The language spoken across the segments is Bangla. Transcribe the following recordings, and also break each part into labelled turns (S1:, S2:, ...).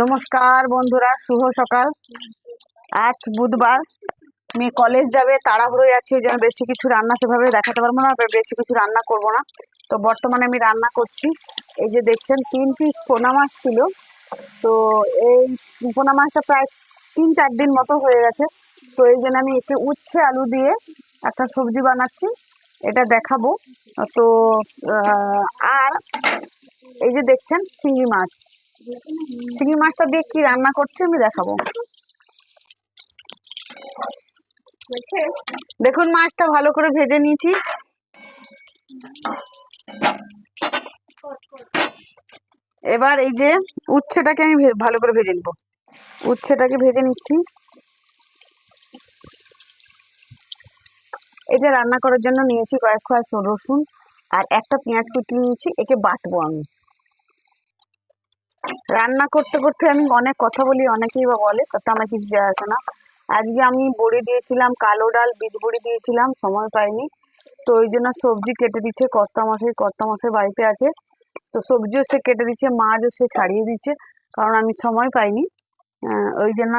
S1: নমস্কার বন্ধুরা, শুভ সকাল। আজ বুধবার। মেয়ে কলেজ যাবে তাড়াহুড়োই আছে জন্য বেশি কিছু রান্না সেভাবে দেখাতে পারব না বেশি কিছু রান্না করব না। তো বর্তমানে আমি রান্না করছি। এই যে দেখছেন তিন পিস পোনা মাছ ছিল। তো এই পোনা মাছটা প্রায় তিন চার দিন মতো হয়ে গেছে। তো এই জন্য আমি একটু উচ্ছে, আলু দিয়ে একটা সবজি বানাচ্ছি। এটা দেখাবো। তো আর এই যে দেখছেন, শিঙি মাছ। শিঙি মাছটা দিয়ে কি রান্না করছি আমি দেখাবো। দেখুন মাছটা ভালো করে ভেজে নিয়েছি। এবার এই যে উচ্ছেটাকে আমি ভালো করে ভেজে নিব। উচ্ছেটাকে ভেজে নিচ্ছি। এটা রান্না করার জন্য নিয়েছি কয়েক কয়েক রসুন আর একটা পেঁয়াজ কুচি নিয়েছি, একে বাটবো আমি। রান্না করতে করতে আমি অনেক কথা বলি, অনেকেই বা বলে তাতে আমার কিছু যায় আসে না। আজকে আমি বড়ি দিয়েছিলাম, কালো ডাল, বীজ বড়ি দিয়েছিলাম, সময় পাইনি। তো ওই জন্য সবজি কেটে দিচ্ছে, কর্তা মশাই কর্তা মশাই বাড়িতে আছে। তো সবজিও সে কেটে দিচ্ছে, মাছও সে ছাড়িয়ে দিচ্ছে, কারণ আমি সময় পাইনি। ওই জন্য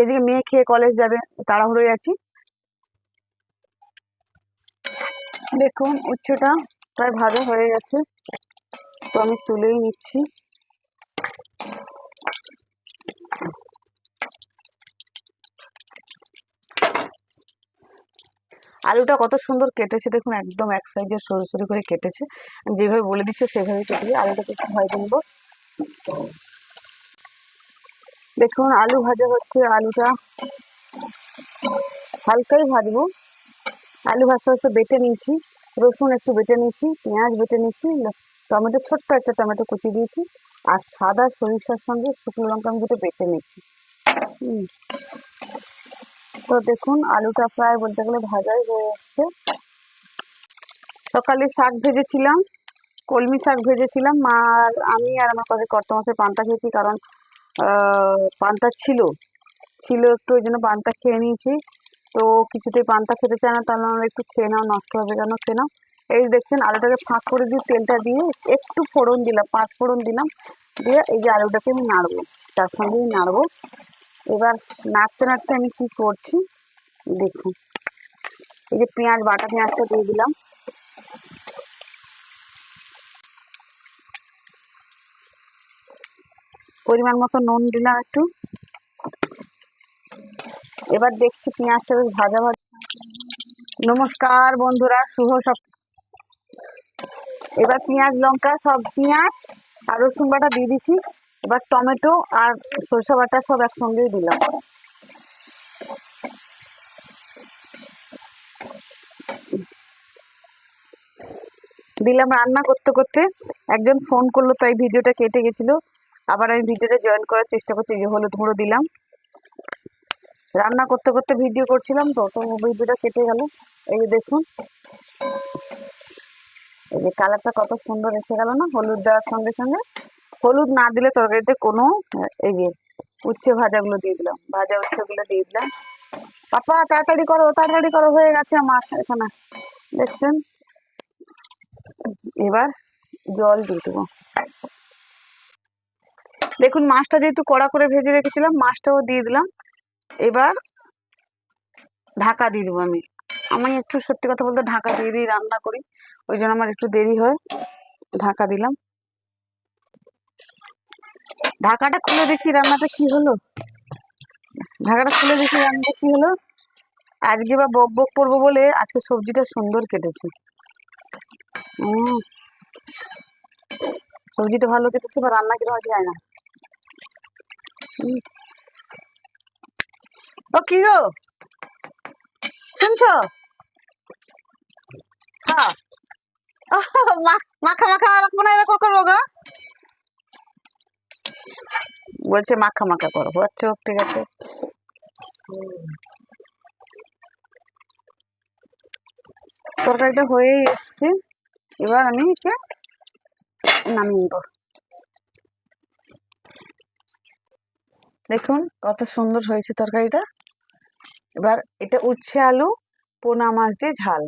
S1: এদিকে মেয়ে খেয়ে কলেজ যাবে তাড়াহুড়োই আছি। দেখুন, উচ্ছেটা প্রায় ভালো হয়ে গেছে, তো আমি তুলেই নিচ্ছি। আলুটা কত সুন্দর কেটেছে, দেখুন একদম এক সাইজের সরু সরু করে কেটেছে। যেভাবে বলে দিচ্ছে সেভাবে কেটেছে আলুটাকে একটু ভেজে নেব। দেখুন, আলু ভাজা হচ্ছে, আলুটা হালকাই ভাজবো। আলু ভাজতে ভাজতে বেটে নিয়েছি, রসুন একটু বেটে নিয়েছি, পেঁয়াজ বেটে নিয়েছি টমেটো, ছোট্ট একটা টমেটো কুচি দিয়েছি, আর সাদা সরিষার সঙ্গে শুকনো লঙ্কা আমি দুটো বেটে নিয়েছি। তো দেখুন, আলুটা প্রায় বলতে গেলে ভাজাই হয়ে যাচ্ছে সকালে শাক ভেজেছিলাম, কলমি শাক ভেজেছিলাম। মা আর আমি আর আমার কাছে কর্তা মাসে পান্তা খেয়েছি, কারণ পান্তা ছিল। ছিল একটু, ওই জন্য পান্তা খেয়ে নিয়েছি। তো কিছুতেই পান্তা খেতে চায় না তাহলে আমরা একটু খেয়ে নাও, নষ্ট হবে কেন খেয়ে নাও। এই দেখছেন, আলুটাকে ফাঁক করে দিয়ে তেলটা দিয়ে একটু ফোড়ন দিলাম, পাঁচ ফোড়ন দিলাম। দিয়ে এই যে আলুটাকে আমি নাড়বো, তার সঙ্গেই নাড়বো। এবার নাড়তে নাড়তে আমি কি করছি? দেখুন। এই যে পেঁয়াজ বাটা পেঁয়াজটা দিয়ে দিলাম। পরিমাণ মতো নুন দিলাম একটু। এবার দেখছি পেঁয়াজটা বেশ ভাজা ভাজা। নমস্কার বন্ধুরা, শুভ সব এবার পেঁয়াজ, লঙ্কা, সব পেঁয়াজ আর রসুন বাটা দিয়ে দিচ্ছি। এবার টমেটো আর সরষে বাটা সব একসঙ্গেই দিলাম। দিলাম রান্না করতে করতে, একজন ফোন করল তাই ভিডিওটা কেটে গেছিল। আবার আমি ভিডিওটা জয়েন করার চেষ্টা করছি, যে হলুদ গুঁড়ো দিলাম। রান্না করতে করতে ভিডিও করছিলাম, তো তো ভিডিওটা কেটে গেল। এই যে দেখুন। এই যে কালারটা কত সুন্দর এসে গেল না, হলুদ দেওয়ার সঙ্গে সঙ্গে। হলুদ না দিলে তরকারিতে কোনো আহ, এই যে উচ্ছে ভাজাগুলো দিয়ে দিলাম। ভাজা উচ্ছেগুলো দিয়ে দিলাম। পাপা তাড়াতাড়ি করো তাড়াতাড়ি করো হয়ে গেছে মাছ এখানে। দেখছেন? এবার জল দিয়ে দেবো। দেখুন মাছটা যেহেতু কড়া করে ভেজে রেখেছিলাম মাছটাও দিয়ে দিলাম। এবার ঢাকা দিয়ে দেবো আমি। আমি একটু সত্যি কথা বলতে ঢাকা দিয়ে দিয়ে রান্না করি ওই জন্য আমার একটু দেরি হয়। ঢাকা দিলাম। ঢাকাটা খুলে দেখি রান্নাটা কি হলো? ঢাকাটা খুলে দেখি রান্নাটা কি হলো? আজকে বা বক বক করব বলে আজকে সবজিটা সুন্দর কেটেছে। সবজিটা ভালো কেটেছে বা রান্না কীরকম জানি না। ও কি গো? শুনছো? হ্যাঁ। মাখা মাখা, রাখব না, এরকম করব গো। বলছে, মাখা মাখা করব আচ্ছা ঠিক আছে। তরকারিটা হয়েই এসছে। এবার আমি একে নামিয়ে নেব। দেখুন, কত সুন্দর হয়েছে তরকারিটা। এবার এটা উচ্ছে আলু, পোনা মাছ দিয়ে ঝাল।